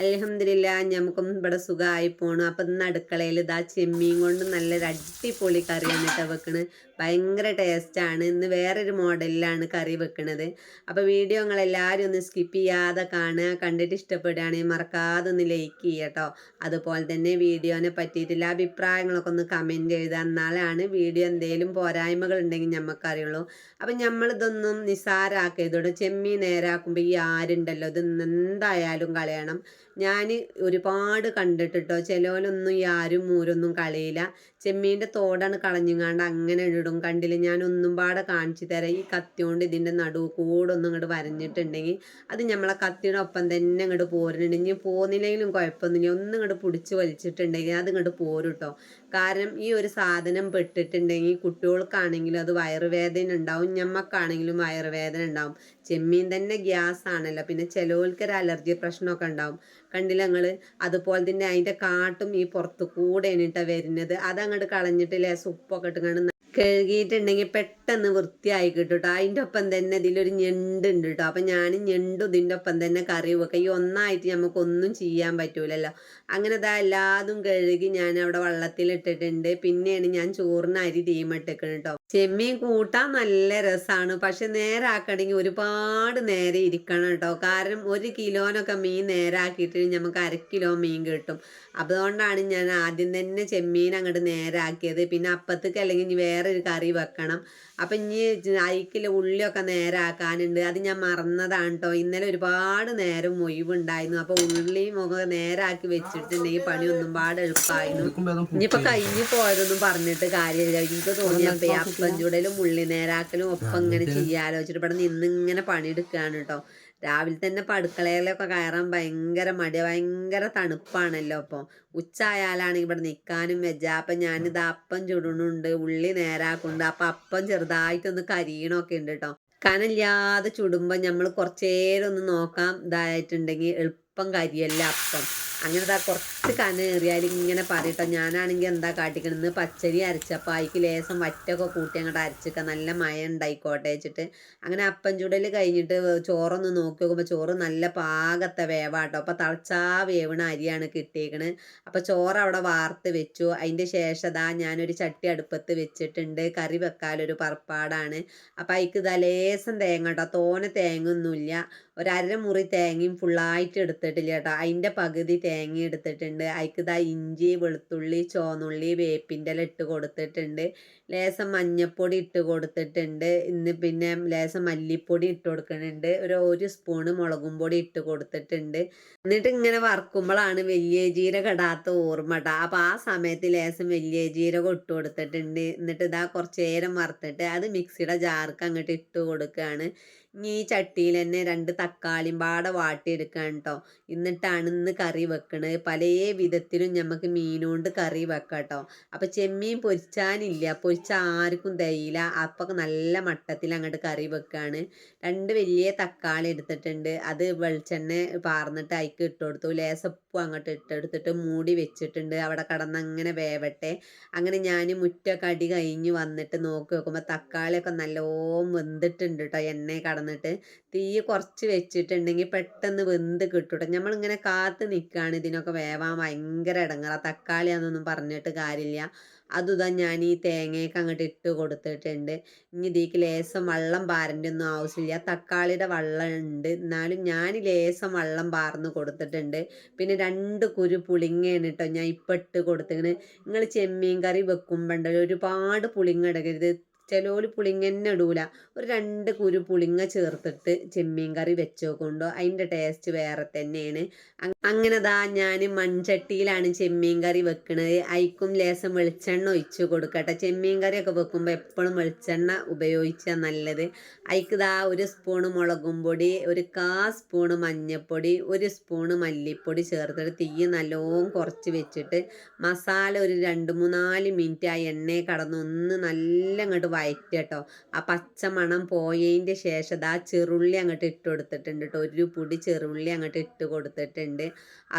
അലഹമില്ല നമുക്കും ഇവിടെ സുഖമായി പോണു. അപ്പം ഇന്ന് അടുക്കളയിൽ ഇതാ ചെമ്മീൻ കൊണ്ട് നല്ലൊരു അടിപൊളി കറി വന്നിട്ട് വെക്കണ്. ഭയങ്കര ടേസ്റ്റാണ് ഇന്ന് വേറൊരു മോഡലിലാണ് കറി വെക്കണത്. അപ്പോൾ വീഡിയോ നിങ്ങൾ എല്ലാവരും ഒന്ന് സ്കിപ്പ് ചെയ്യാതെ കാണുക. കണ്ടിട്ട് ഇഷ്ടപ്പെടുകയാണെങ്കിൽ മറക്കാതെ ഒന്ന് ലൈക്ക് ചെയ്യട്ടോ അതുപോലെ തന്നെ വീഡിയോനെ പറ്റിയിട്ടുള്ള അഭിപ്രായങ്ങളൊക്കെ ഒന്ന് കമന്റ് എഴുതുക. എന്നാലാണ് വീഡിയോ എന്തെങ്കിലും പോരായ്മകൾ ഉണ്ടെങ്കിൽ നമുക്കറിയുള്ളൂ അപ്പം നമ്മളിതൊന്നും നിസാരാക്കിയതോടെ ചെമ്മീൻ നേരാക്കുമ്പോൾ ഈ ആരുണ്ടല്ലോ? ഇത് എന്തായാലും കളയണം. ഞാൻ ഒരുപാട് കണ്ടിട്ടിട്ടോ. ചിലവരൊന്നും ഈ ആരും മൂരൊന്നും കളയില്ല. ചെമ്മീന്റെ തോടാണ് കളഞ്ഞുങ്ങാണ്ട് അങ്ങനെ ഇടും. കണ്ടില്ല? ഞാൻ ഒന്നും പാടെ കാണിച്ചു തരാം. ഈ കത്തി കൊണ്ട് ഇതിന്റെ നടു കൂടെ ഒന്നും ഇങ്ങോട്ട് വരഞ്ഞിട്ടുണ്ടെങ്കിൽ അത് നമ്മളെ കത്തിയുടെ ഒപ്പം തന്നെ ഇങ്ങോട്ട് പോരുന്നുണ്ട്. ഇനി പോന്നില്ലെങ്കിലും കുഴപ്പമൊന്നുമില്ല. ഒന്നും ഇങ്ങോട്ട് പിടിച്ച് വലിച്ചിട്ടുണ്ടെങ്കിൽ അത് ഇങ്ങോട്ട് പോരും കാരണം ഈ ഒരു സാധനം പെട്ടിട്ടുണ്ടെങ്കിൽ കുട്ടികൾക്കാണെങ്കിലും അത് വയറുവേദന ഉണ്ടാവും ഞമ്മക്കാണെങ്കിലും വയറുവേദന ഉണ്ടാവും. ചെമ്മീൻ തന്നെ ഗ്യാസ് ആണല്ലോ. പിന്നെ ചിലവർക്ക് അലർജി പ്രശ്നമൊക്കെ ഉണ്ടാവും. കണ്ടില്ല നിങ്ങൾ അതുപോലെ തന്നെ അതിന്റെ കാട്ടും ഈ പുറത്ത് കൂടെ എണീട്ടാണ് വരുന്നത്. അതങ്ങോട്ട് കളഞ്ഞിട്ട് സുപ്പൊക്കെ ഇട്ടുകൊണ്ട് കഴുകിയിട്ടുണ്ടെങ്കിൽ പെട്ടെന്ന് വൃത്തിയായി കിട്ടും കേട്ടോ അതിന്റെ ഒപ്പം തന്നെ ഇതിലൊരു ഞെണ്ടുണ്ട് കേട്ടോ അപ്പം ഞാൻ ഞെണ്ടും ഇതിന്റെ ഒപ്പം തന്നെ കറി വെക്കുക ഈ ഒന്നായിട്ട് നമുക്കൊന്നും ചെയ്യാൻ പറ്റൂലല്ലോ. അങ്ങനെ ഇതാ എല്ലാതും കഴുകി ഞാൻ അവിടെ വള്ളത്തിലിട്ടിട്ടുണ്ട്. പിന്നെയാണ് ഞാൻ ചോറിന് അരി തീമിട്ടിക്കണം കേട്ടോ ചെമ്മീൻ കൂട്ടാൻ നല്ല രസമാണ് പക്ഷെ നേരാക്കണമെങ്കിൽ ഒരുപാട് നേരെ ഇരിക്കണം കേട്ടോ കാരണം ഒരു കിലോനൊക്കെ മീൻ നേരാക്കിയിട്ട് നമുക്ക് അര കിലോ മീൻ കിട്ടും. അതുകൊണ്ടാണ് ഞാൻ ആദ്യം തന്നെ ചെമ്മീൻ അങ്ങോട്ട് നേരാക്കിയത്. പിന്നെ അപ്പത്തേക്ക് അല്ലെങ്കിൽ വേറെ ഒരു കറി വെക്കണം. അപ്പം ഇനി അരിക്കിൽ ഉള്ളിയൊക്കെ നേരാക്കാനുണ്ട്. അത് ഞാൻ മറന്നതാണ് കേട്ടോ ഇന്നലെ ഒരുപാട് നേരം ഒഴിവുണ്ടായിരുന്നു അപ്പോൾ ഉള്ളിയും ഒക്കെ നേരാക്കി വെച്ചിട്ടുണ്ടെങ്കിൽ പണി ഒന്നും പാട് എളുപ്പമായിരുന്നു ഇനിയിപ്പോൾ കഴിഞ്ഞ് പോയതൊന്നും പറഞ്ഞിട്ട് കാര്യമില്ല എനിക്ക് തോന്നിയപ്പോൾ അപ്പം ചൂടലും ഉള്ളി നേരാക്കലും ഒപ്പം ഇങ്ങനെ ചെയ്യാലോ വെച്ചിട്ട് ഇവിടെ നിന്ന് ഇങ്ങനെ പണിയെടുക്കുകയാണ് കേട്ടോ രാവിലെ തന്നെ ഇപ്പം അടുക്കളയിലൊക്കെ കയറാൻ ഭയങ്കര മടി ഭയങ്കര തണുപ്പാണല്ലോ അപ്പോൾ ഉച്ച ആയാലാണെങ്കിൽ ഇവിടെ നിൽക്കാനും വെച്ച അപ്പം ഞാനിത് അപ്പം ചുടണുണ്ട് ഉള്ളി നേരാക്കുന്നുണ്ട് അപ്പം അപ്പം ചെറുതായിട്ടൊന്ന് കരിയണമൊക്കെ ഉണ്ട് കേട്ടോ കനല്ലാതെ ചുടുമ്പോൾ നമ്മൾ കുറച്ചേരം ഒന്ന് നോക്കാം ഇതായിട്ടുണ്ടെങ്കിൽ എളുപ്പം കരിയല്ല അപ്പം. അങ്ങനെ ഇതാ കുറച്ച് കനേറിയാൽ ഇങ്ങനെ പറയട്ടോ. ഞാനാണെങ്കിൽ എന്താ കാട്ടിക്കണെന്ന് പച്ചരി അരച്ചപ്പോൾ അതിക്ക് ലേസം വറ്റൊക്കെ കൂട്ടി അങ്ങോട്ട് അരച്ചിക്ക. നല്ല മഴ ഉണ്ടായിക്കോട്ടെ വെച്ചിട്ട്. അങ്ങനെ അപ്പം ചുടൽ കഴിഞ്ഞിട്ട് ചോറൊന്ന് നോക്കി നോക്കുമ്പോൾ ചോറ് നല്ല പാകത്തെ വേവാട്ടോ. അപ്പോൾ തളച്ചാ വേവണ അരിയാണ് കിട്ടിയേക്കണ്. അപ്പോൾ ചോറ് അവിടെ വാർത്ത് വെച്ചു. അതിന്റെ ശേഷം ഇതാ ഞാനൊരു ചട്ടി അടുപ്പത്ത് വെച്ചിട്ടുണ്ട്. കറി വെക്കാനൊരു പറപ്പാടാണ് അപ്പോൾ അതിക്ക് ഇതാ ലേസം തേങ്ങ കേട്ടോ തോനെ തേങ്ങയൊന്നുമില്ല ഒരു അര മുറി തേങ്ങയും ഫുള്ളായിട്ട് എടുത്തിട്ടില്ല കേട്ടോ. അതിന്റെ പകുതി തേങ്ങ എടുത്തിട്ടുണ്ട് അതിക്ക് ഇഞ്ചി വെളുത്തുള്ളി ചോന്നുള്ളി വേപ്പിന്റെ ഇല ഇട്ട് കൊടുത്തിട്ടുണ്ട്. ലേസം മഞ്ഞപ്പൊടി ഇട്ട് കൊടുത്തിട്ടുണ്ട്. ഇന്ന് പിന്നെ ലേസം മല്ലിപ്പൊടി ഇട്ട് കൊടുക്കുന്നുണ്ട്. ഒരു ഒരു സ്പൂണ് മുളകും പൊടി ഇട്ട് കൊടുത്തിട്ടുണ്ട്. എന്നിട്ട് ഇങ്ങനെ വറക്കുമ്പോഴാണ് വലിയ ജീരകം ഇടാത്ത ഓർമ്മ അപ്പോൾ ആ സമയത്ത് ലേസം വലിയ ജീരകം ഇട്ട് കൊടുത്തിട്ടുണ്ട്. എന്നിട്ട് ഇതാ കുറച്ച് നേരം വറുത്തിട്ട് അത് മിക്സിയുടെ ജാർക്ക് അങ്ങോട്ട് ഇട്ട് കൊടുക്കുകയാണ്. ഇനി ഈ ചട്ടിയിൽ തന്നെ രണ്ട് തക്കാളിയും പാടെ വാട്ടിയെടുക്കാൻ കേട്ടോ എന്നിട്ടാണ് ഇന്ന് കറി വെക്കണത്. പല വിധത്തിലും നമുക്ക് മീനുകൊണ്ട് കറി വെക്കാം കേട്ടോ അപ്പോൾ ചെമ്മീൻ പൊരിച്ചാനില്ല. പൊരിച്ച ആർക്കും തയ്യില്ല അപ്പം നല്ല മട്ടത്തിൽ അങ്ങോട്ട് കറി വെക്കുകയാണ് രണ്ട് വലിയ തക്കാളി എടുത്തിട്ടുണ്ട്. അത് വെളിച്ചെണ്ണ പാർന്നിട്ട് അതിക്ക് ഇട്ട് കൊടുത്തു. ലേസപ്പും അങ്ങോട്ട് ഇട്ടെടുത്തിട്ട് മൂടി വെച്ചിട്ടുണ്ട്. അവിടെ കടന്ന് അങ്ങനെ വേവട്ടെ. അങ്ങനെ ഞാൻ മുറ്റൊക്കെ അടി കഴിഞ്ഞ് വന്നിട്ട് നോക്കി നോക്കുമ്പോൾ തക്കാളിയൊക്കെ നല്ലോണം വെന്തിട്ടുണ്ട് കേട്ടോ എണ്ണ കടന്നിട്ട്. തീ കുറച്ച് വെച്ചിട്ടുണ്ടെങ്കിൽ പെട്ടെന്ന് വെന്ത് കിട്ടും നമ്മളിങ്ങനെ കാത്ത് നിൽക്കുകയാണ് ഇതിനൊക്കെ വേവാൻ ഭയങ്കര ഇടങ്ങറ. തക്കാളിയാണെന്നൊന്നും പറഞ്ഞിട്ട് കാര്യമില്ല. അതുതാ ഞാൻ ഈ തേങ്ങയൊക്കെ അങ്ങോട്ട് ഇട്ട് കൊടുത്തിട്ടുണ്ട്. ഇനി ഇതിക്ക് ലേസം വെള്ളം പാരന്റെ ഒന്നും ആവശ്യമില്ല തക്കാളിയുടെ വെള്ളം ഉണ്ട്. എന്നാലും ഞാൻ ലേസം വെള്ളം പാർന്ന് കൊടുത്തിട്ടുണ്ട്. പിന്നെ രണ്ട് കുരു പുളിങ്ങയാണ് കേട്ടോ ഞാൻ ഇപ്പം ഇട്ട് കൊടുത്തിങ്ങനെ നിങ്ങൾ ചെമ്മീൻ കറി വെക്കുമ്പോണ്ടല്ലോ ഒരുപാട് പുളിങ്ങ ഇടരുത്. ചിലോൽ പുളിങ്ങ തന്നെ ഇടൂല. ഒരു രണ്ട് കുരു പുളിങ്ങ ചേർത്തിട്ട് ചെമ്മീൻ കറി വെച്ചോക്കൊണ്ടോ. അതിന്റെ ടേസ്റ്റ് വേറെ തന്നെയാണ്. അങ്ങനെ ദാ ഞാൻ മൺചട്ടിയിലാണ് ചെമ്മീൻ കറി വെക്കുന്നത് അയിക്കും ലേസം വെളിച്ചെണ്ണ ഒഴിച്ച് കൊടുക്കട്ടെ. ചെമ്മീൻ കറിയൊക്കെ വെക്കുമ്പോൾ എപ്പോഴും വെളിച്ചെണ്ണ ഉപയോഗിച്ചാൽ നല്ലത്. അയിക്ക് ദാ ഒരു സ്പൂണ് മുളകും പൊടി ഒരു കാ സ്പൂണ് മഞ്ഞൾപ്പൊടി ഒരു സ്പൂണ് മല്ലിപ്പൊടി ചേർത്തിട്ട് തീ നല്ലോണം കുറച്ച് വെച്ചിട്ട് മസാല ഒരു രണ്ട് മൂന്നാൽ മിനിറ്റ് ആ എണ്ണയെ കടന്ന് ഒന്ന് നല്ല അങ്ങോട്ട് വയറ്റ് കേട്ടോ ആ പച്ചമണം പോയതിന്റെ ശേഷം ആ ചെറുള്ളി അങ്ങോട്ട് ഇട്ട് കൊടുത്തിട്ടുണ്ട് കേട്ടോ ഒരു പൊടി ചെറുള്ളി അങ്ങോട്ട് ഇട്ട് കൊടുത്തിട്ടുണ്ട്.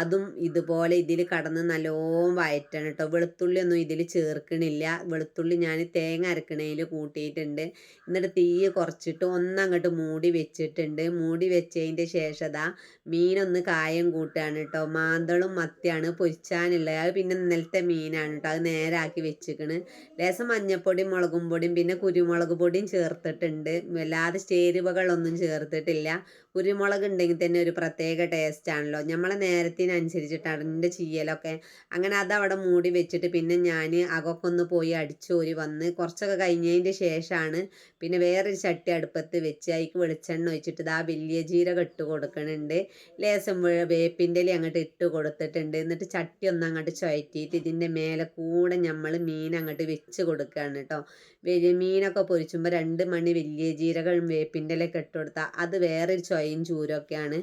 അതും ഇതുപോലെ ഇതിൽ കടന്ന് നല്ലോണം വയറ്റാണ് കേട്ടോ വെളുത്തുള്ളി ഒന്നും ഇതിൽ ചേർക്കണില്ല. വെളുത്തുള്ളി ഞാൻ തേങ്ങ അരക്കണയിൽ കൂട്ടിയിട്ടുണ്ട്. എന്നിട്ട് തീ കുറച്ചിട്ട് ഒന്നങ്ങോട്ട് മൂടി വെച്ചിട്ടുണ്ട്. മൂടി വെച്ചതിന്റെ ശേഷം ദാ മീനൊന്ന് കായം കൂട്ടുകയാണ് കേട്ടോ മാന്തളും മത്തിയാണ് പൊരിച്ചാനുള്ളത്. അത് പിന്നെ ഇന്നലത്തെ മീനാണ് കേട്ടോ അത് നേരാക്കി വെച്ചിക്കണ്. ലേശം മഞ്ഞപ്പൊടിയും മുളകും പൊടിയും പിന്നെ കുരുമുളക് പൊടിയും ചേർത്തിട്ടുണ്ട്. വല്ലാതെ ചേരുവകളൊന്നും ചേർത്തിട്ടില്ല. കുരുമുളക് ഉണ്ടെങ്കിൽ തന്നെ ഒരു പ്രത്യേക ടേസ്റ്റ് ആണല്ലോ. നമ്മളെ നേരത്തിനനുസരിച്ചിട്ടാണ് എന്റെ ചെയ്യലൊക്കെ അങ്ങനെ അതവിടെ മൂടി വെച്ചിട്ട് പിന്നെ ഞാൻ അകൊക്കെ ഒന്ന് പോയി അടിച്ചോരി വന്ന് കുറച്ചൊക്കെ കഴിഞ്ഞതിന്റെ ശേഷമാണ് പിന്നെ വേറൊരു ചട്ടി അടുപ്പത്ത് വെച്ച് അതിക്ക് വെളിച്ചെണ്ണ ഒഴിച്ചിട്ട് ഇതാ വലിയ ജീരകം ഇട്ട് കൊടുക്കണുണ്ട്. ലേസം വേപ്പിന്റെ ഇല അങ്ങോട്ട് ഇട്ട് കൊടുത്തിട്ടുണ്ട്. എന്നിട്ട് ചട്ടി ഒന്ന് അങ്ങോട്ട് ചുഴറ്റിയിട്ട് ഇതിന്റെ മേലെ കൂടെ നമ്മൾ മീൻ അങ്ങോട്ട് വെച്ച് കൊടുക്കുകയാണ് കേട്ടോ മീനൊക്കെ പൊരിച്ചുമ്പോൾ രണ്ട് മണി വലിയ ജീരകം വേപ്പിന്റെ ഇലയൊക്കെ ഇട്ട് കൊടുത്താൽ അത് വേറൊരു ചൊയയും ചൂരൊക്കെയാണ്.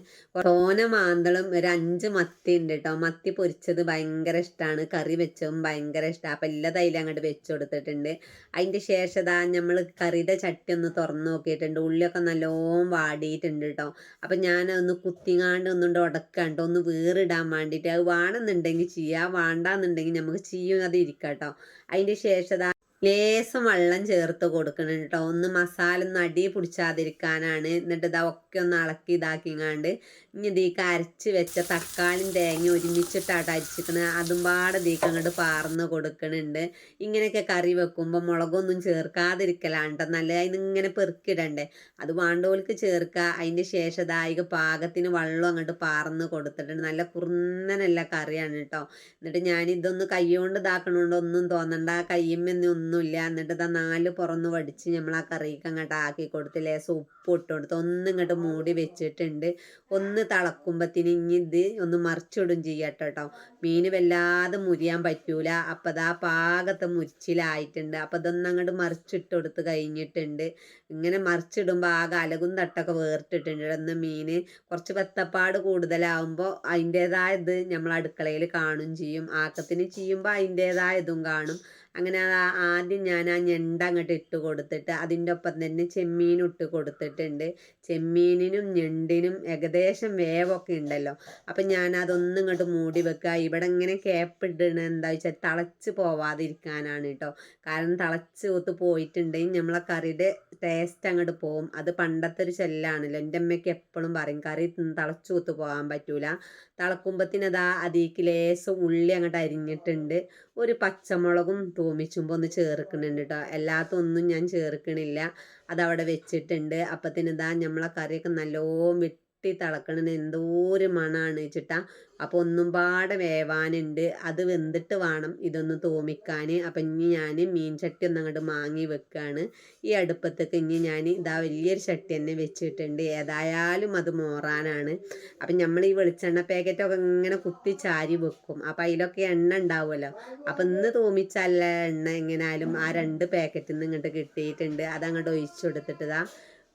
തോന മാന്തളും ഒരു അഞ്ച് മത്തി ഉണ്ട് കേട്ടോ മത്തി പൊരിച്ചത് ഭയങ്കര ഇഷ്ടമാണ് കറി വെച്ചതും ഭയങ്കര ഇഷ്ടമാണ് അപ്പം എല്ലാ തൈലും അങ്ങോട്ട് വെച്ച് കൊടുത്തിട്ടുണ്ട്. അതിന്റെ ശേഷം ഇതാ നമ്മൾ കറിയുടെ ചട്ടി ഒന്ന് തുറന്നു നോക്കിയിട്ടുണ്ട്. ഉള്ളിയൊക്കെ നല്ലോണം വാടിയിട്ടുണ്ട് കേട്ടോ അപ്പം ഞാൻ ഒന്ന് കുത്തിങ്ങാണ്ട് ഒന്നുകൊണ്ട് ഉടക്കാണ്ട് ഒന്ന് വേറിടാൻ വേണ്ടിയിട്ട് അത് വേണമെന്നുണ്ടെങ്കിൽ ചെയ്യാം. വേണ്ടാന്നുണ്ടെങ്കിൽ നമുക്ക് ചെയ്യും. അത് ഇരിക്കാം കേട്ടോ അതിന്റെ ശേഷം ലേശം വെള്ളം ചേർത്ത് കൊടുക്കണം കേട്ടോ ഒന്ന് മസാല ഒന്ന് അടി പിടിച്ചാതിരിക്കാനാണ്. എന്നിട്ട് ഇതാ ഒക്കെ ഒന്ന് ഇളക്കി ഇതാക്കിങ്ങാണ്ട് ഇനി ഇതിക്ക് അരച്ച് വെച്ച തക്കാളിയും തേങ്ങയും ഒരുമിച്ചിട്ടാട്ടോ അരിച്ചിക്കണത് അതും പാടെ ഇതിക്ക് അങ്ങോട്ട് പാർന്ന് കൊടുക്കണുണ്ട്. ഇങ്ങനെയൊക്കെ കറി വെക്കുമ്പോൾ മുളകൊന്നും ചേർക്കാതിരിക്കലാണ് കേട്ടോ നല്ല അതിനിങ്ങനെ പെറുക്കിടണ്ടേ. അത് വാണ്ടോൽക്ക് ചേർക്കുക അതിന്റെ ശേഷം ഇതായിക പാകത്തിന് വെള്ളം അങ്ങോട്ട് പാർന്ന് കൊടുത്തിട്ടുണ്ട്. നല്ല കുറുന്നനല്ല കറിയാണ് കേട്ടോ എന്നിട്ട് ഞാൻ ഇതൊന്ന് കൈ കൊണ്ട് ഇതാക്കണോണ്ട് ഒന്നും തോന്നണ്ട. കയ്യമ്മൊന്നും ഒന്നുമില്ല. എന്നിട്ട് ഇതാ നാല് പുറന്ന് വടിച്ച് നമ്മൾ ആ കറിക്ക് അങ്ങോട്ട് ആക്കി കൊടുത്ത് ലേശം ഉപ്പ് ഇട്ട് കൊടുത്ത് ഒന്ന് ഇങ്ങോട്ട് മൂടി വെച്ചിട്ടുണ്ട്. ഒന്ന് തിളക്കുമ്പത്തിന് ഇനി ഇത് ഒന്ന് മറിച്ചിടും ചെയ്യട്ടോ കേട്ടോ. മീൻ വല്ലാതെ മുരിയാൻ പറ്റൂല. അപ്പം അതാ പാകത്തെ മുരിച്ചിലായിട്ടുണ്ട്. അപ്പം ഇതൊന്നും അങ്ങോട്ട് മറിച്ചിട്ട് കൊടുത്ത് കഴിഞ്ഞിട്ടുണ്ട്. ഇങ്ങനെ മറിച്ചിടുമ്പോൾ ആകെ അലകും തട്ടൊക്കെ വേർത്തിട്ടുണ്ട് ഒന്ന് മീൻ കുറച്ച് വെത്തപ്പാട് കൂടുതലാവുമ്പോൾ അതിന്റേതായ ഇത് നമ്മൾ അടുക്കളയിൽ കാണും ചെയ്യും. ആക്കത്തിന് ചെയ്യുമ്പോൾ അതിന്റേതായ ഇതും കാണും. അങ്ങനെ ആദ്യം ഞാൻ ആ ഞണ്ട് അങ്ങോട്ട് ഇട്ട് കൊടുത്തിട്ട് അതിന്റെ ഒപ്പം തന്നെ ചെമ്മീനും ഇട്ട് കൊടുത്തിട്ടുണ്ട്. ചെമ്മീനിനും ഞണ്ടിനും ഏകദേശം വേവൊക്കെ ഉണ്ടല്ലോ. അപ്പം ഞാൻ അതൊന്നും ഇങ്ങോട്ട് മൂടി വെക്കുക. ഇവിടെ ഇങ്ങനെ കേപ്പ് ഇടണ എന്താ വെച്ചാൽ തിളച്ച് പോവാതിരിക്കാനാണ് കേട്ടോ കാരണം തിളച്ച് ഒത്ത് പോയിട്ടുണ്ടെങ്കിൽ നമ്മളെ കറിയുടെ ടേസ്റ്റ് അങ്ങോട്ട് പോകും അത് പണ്ടത്തെ ഒരു ചെല്ലാണല്ലോ. എന്റെ അമ്മയ്ക്ക് എപ്പോഴും പറയും കറി തിളച്ച് ഒത്ത് പോകാൻ പറ്റൂല. തിളക്കുമ്പത്തിനതാ അതിലേക്ക് ലേശം ഉള്ളി അങ്ങോട്ട് അരിഞ്ഞിട്ടുണ്ട്. ഒരു പച്ചമുളകും തൂമിച്ചുമ്പോൾ ഒന്ന് ചേർക്കുന്നുണ്ട് കേട്ടോ എല്ലാത്തൊന്നും ഞാൻ ചേർക്കണില്ല. അതവിടെ വെച്ചിട്ടുണ്ട്. അപ്പത്തിന് ഇതാ നമ്മളെ കറിയൊക്കെ നല്ലോണം വെട്ടി തിളക്കണത് എന്തോ ഒരു മണമാണ് വെച്ചിട്ടാ അപ്പോൾ ഒന്നും പാടെ വേവാനുണ്ട്. അത് വെന്തിട്ട് വേണം ഇതൊന്ന് തോമിക്കാൻ അപ്പം ഇനി ഞാൻ മീൻ ചട്ടി ഒന്ന് അങ്ങോട്ട് മാങ്ങി വെക്കുകയാണ് ഈ അടുപ്പത്തേക്ക് ഇനി ഞാൻ ഇതാ വലിയൊരു ചട്ടി തന്നെ വെച്ചിട്ടുണ്ട്. ഏതായാലും അത് മോറാനാണ്. അപ്പം നമ്മൾ ഈ വെളിച്ചെണ്ണ പാക്കറ്റൊക്കെ ഇങ്ങനെ കുത്തി ചാരി വെക്കും. അപ്പം അതിലൊക്കെ എണ്ണ ഉണ്ടാവുമല്ലോ. അപ്പം ഇന്ന് തോമിച്ചല്ല എണ്ണ എങ്ങനെയാലും ആ രണ്ട് പാക്കറ്റിൽ നിന്ന് ഇങ്ങോട്ട് കിട്ടിയിട്ടുണ്ട്. അതങ്ങോട്ട് ഒഴിച്ചു കൊടുത്തിട്ടതാ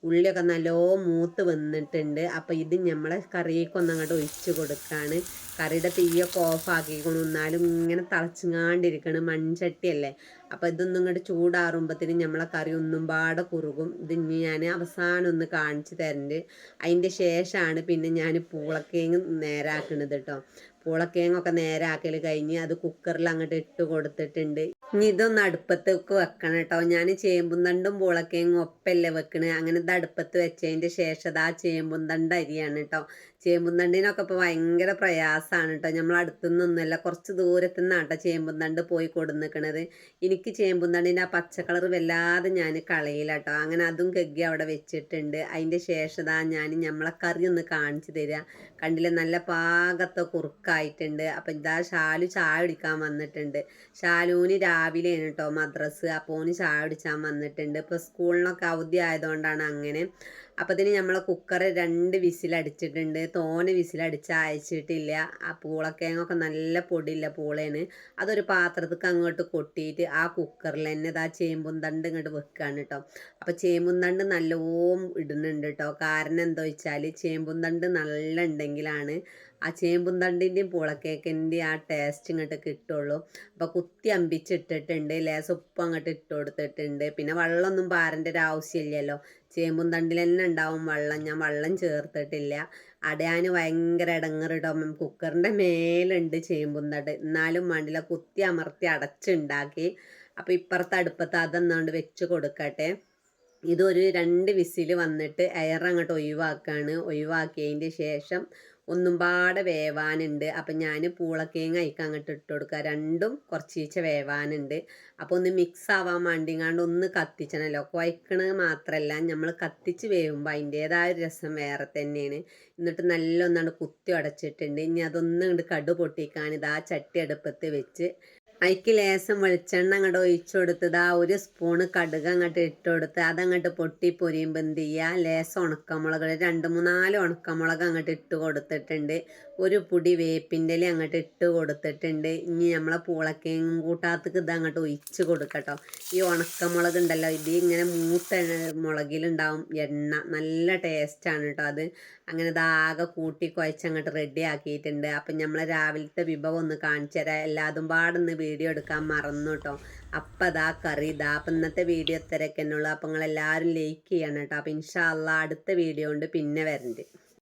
ഉള്ളിയൊക്കെ നല്ലോ മൂത്ത് വന്നിട്ടുണ്ട്. അപ്പോൾ ഇത് നമ്മളെ കറിയൊക്കെ അങ്ങോട്ട് ഒഴിച്ച് കൊടുക്കുകയാണ് കറിയുടെ തീയൊക്കെ ഓഫാക്കിക്കണം എന്നാലും ഇങ്ങനെ തിളച്ചിങ്ങാണ്ടിരിക്കണം. മൺചട്ടിയല്ലേ. അപ്പോൾ ഇതൊന്നും ഇങ്ങോട്ട് ചൂടാറുമ്പോഴത്തേനും നമ്മളെ കറി ഒന്നും പാടെ കുറുകും. ഇത് ഇനി ഞാൻ അവസാനം ഒന്ന് കാണിച്ചു തരണ്ട്. അതിന്റെ ശേഷമാണ് പിന്നെ ഞാൻ പൂളക്കേങ്ങ് നേരാക്കണത് കേട്ടോ പൂളക്കേങ്ങൊക്കെ നേരാക്കൽ കഴിഞ്ഞ് അത് കുക്കറിൽ അങ്ങോട്ട് ഇട്ട് കൊടുത്തിട്ടുണ്ട്. ഇനി ഇതൊന്ന് അടുപ്പത്തേക്ക് വെക്കണം കേട്ടോ. ഞാൻ ചേമ്പും തണ്ടും പൂളക്കേങ്ങും ഒപ്പല്ലേ വെക്കണേ. അങ്ങനെ ഇത് അടുപ്പത്ത് വെച്ചതിന്റെ ശേഷം അത് ആ ചേമ്പും തണ്ട് അരിയാണ് കേട്ടോ. ചേമ്പും തണ്ടിനൊക്കെ ഇപ്പോൾ ഭയങ്കര പ്രയാസമാണ് കേട്ടോ നമ്മൾ അടുത്തുനിന്നൊന്നുമല്ല കുറച്ച് ദൂരത്തു നിന്നാണ് കേട്ടോ ചേമ്പും തണ്ട് പോയി കൊടുന്നിക്കണത്. എനിക്ക് ചേമ്പും തണ്ടിന്റെ ആ പച്ച കളറ് വല്ലാതെ ഞാൻ കളയില്ല കേട്ടോ അങ്ങനെ അതും കെഗ്ഗി അവിടെ വെച്ചിട്ടുണ്ട്. അതിന്റെ ശേഷം ഞാൻ നമ്മളെ കറി ഒന്ന് കാണിച്ചു തരിക കണ്ടില്ലേ? നല്ല പാകത്തെ കുറുക്കായിട്ടുണ്ട്. അപ്പം ഇതാ ഷാലു ചായ കുടിക്കാൻ വന്നിട്ടുണ്ട്. ഷാലുവിന് രാവിലെയാണ് കേട്ടോ മദ്രസ്. അപ്പോൾ ഓന് ചായ കുടിച്ചാൻ വന്നിട്ടുണ്ട്. ഇപ്പോൾ സ്കൂളിനൊക്കെ അവധി ആയതുകൊണ്ടാണ് അങ്ങനെ അപ്പത്തിന് നമ്മൾ കുക്കർ രണ്ട് വിസിലടിച്ചിട്ടുണ്ട് തോനെ വിസിലടിച്ച് അയച്ചിട്ടില്ല. ആ പൂളക്കേങ്ങൊക്കെ നല്ല പൊടിയില്ല പൂളയാണ് അതൊരു പാത്രത്തേക്ക് അങ്ങോട്ട് കൊട്ടിയിട്ട് ആ കുക്കറിൽ തന്നെ ഇതാ ചേമ്പും തണ്ട് ഇങ്ങോട്ട് വെക്കുകയാണ് കേട്ടോ അപ്പോൾ ചേമ്പും തണ്ട് നല്ലോം ഇടുന്നുണ്ട് കേട്ടോ കാരണം എന്താ വെച്ചാൽ ചേമ്പും തണ്ട് നല്ല ഉണ്ടെങ്കിലാണ് ആ ചേമ്പും തണ്ടിന്റെയും പൂളക്കേക്കിന്റെയും ആ ടേസ്റ്റ് ഇങ്ങോട്ട് കിട്ടുള്ളൂ. അപ്പോൾ കുത്തി അമ്പിച്ചിട്ടിട്ടുണ്ട് ലേസ് ഉപ്പ് അങ്ങോട്ട് ഇട്ട് കൊടുത്തിട്ടുണ്ട്. പിന്നെ വെള്ളമൊന്നും പാരന്റെ ഒരു ആവശ്യമില്ലല്ലോ. ചേമ്പും തണ്ടിൽ തന്നെ ഉണ്ടാവും വെള്ളം. ഞാൻ വെള്ളം ചേർത്തിട്ടില്ല. അടയാൻ ഭയങ്കര ഇടങ്ങറിടും കുക്കറിന്റെ മേലുണ്ട് ചേമ്പും തണ്ട്. എന്നാലും വേണ്ടില്ല കുത്തി അമർത്തി അടച്ചുണ്ടാക്കി. അപ്പോൾ ഇപ്പുറത്ത് അടുപ്പത്ത് അതെന്നാണ്ട് വെച്ച് കൊടുക്കട്ടെ. ഇതൊരു രണ്ട് വിസിൽ വന്നിട്ട് എയർ അങ്ങോട്ട് ഒഴിവാക്കാണ്. ഒഴിവാക്കിയതിന്റെ ശേഷം ഒന്നും പാടെ വേവാനുണ്ട്. അപ്പം ഞാൻ പൂളക്കേങ്ങ അയക്കാൻ അങ്ങോട്ട് ഇട്ട് കൊടുക്കുക രണ്ടും കുറച്ചീച്ച വേവാനുണ്ട്. അപ്പോൾ ഒന്ന് മിക്സ് ആവാൻ വേണ്ടിങ്ങാണ്ട് ഒന്ന് കത്തിച്ചണല്ലോ. കുഴക്കണത് മാത്രമല്ല നമ്മൾ കത്തിച്ച് വേവുമ്പോൾ അതിന്റേതായ ഒരു രസം വേറെ തന്നെയാണ്. എന്നിട്ട് നല്ല ഒന്നാണ്ട് കുത്തി അടച്ചിട്ടുണ്ട് ഇനി അതൊന്നും ഇങ്ങോട്ട് കടു പൊട്ടിക്കാൻ ആ ചട്ടി അടുപ്പത്ത് വെച്ച് അതിക്ക് ലേശം വെളിച്ചെണ്ണ അങ്ങോട്ട് ഒഴിച്ചു കൊടുത്തത്. ആ ഒരു സ്പൂണ് കടുക് അങ്ങോട്ട് ഇട്ട് കൊടുത്ത് അതങ്ങോട്ട് പൊട്ടി പൊരിയുമ്പോൾ എന്ത് ചെയ്യുക ലേശം ഉണക്കമുളക് രണ്ട് മൂന്നാൽ ഉണക്കമുളക് അങ്ങോട്ട് ഇട്ട് കൊടുത്തിട്ടുണ്ട്. ഒരു പൊടി വേപ്പിന്റെ ഇല അങ്ങോട്ട് ഇട്ട് കൊടുത്തിട്ടുണ്ട്. ഇനി നമ്മളെ പൂളക്കേങ്ങും കൂട്ടാത്തക്ക് ഇത് അങ്ങോട്ട് ഒഴിച്ച് കൊടുക്കട്ടോ. ഈ ഉണക്കമുളക് ഉണ്ടല്ലോ ഇത് ഇങ്ങനെ മൂത്ത മുളകിലുണ്ടാവും. എണ്ണ നല്ല ടേസ്റ്റാണ് കേട്ടോ അത്. അങ്ങനെ ഇതാകെ കൂട്ടി കുഴച്ച് അങ്ങോട്ട് റെഡി ആക്കിയിട്ടുണ്ട്. അപ്പം നമ്മൾ രാവിലത്തെ വിഭവം ഒന്ന് കാണിച്ചു തരാം. എല്ലാതും പാടൊന്ന് വീഡിയോ എടുക്കാൻ മറന്നു കേട്ടോ അപ്പം അതാ കറി. ഇതാ അപ്പം ഇന്നത്തെ വീഡിയോ ഇത്രയൊക്കെ ഉള്ളൂ. അപ്പം നിങ്ങളെല്ലാവരും ലൈക്ക് ചെയ്യണം കേട്ടോ അപ്പം അള്ളാ അടുത്ത വീഡിയോ കൊണ്ട് പിന്നെ വരണ്ട്.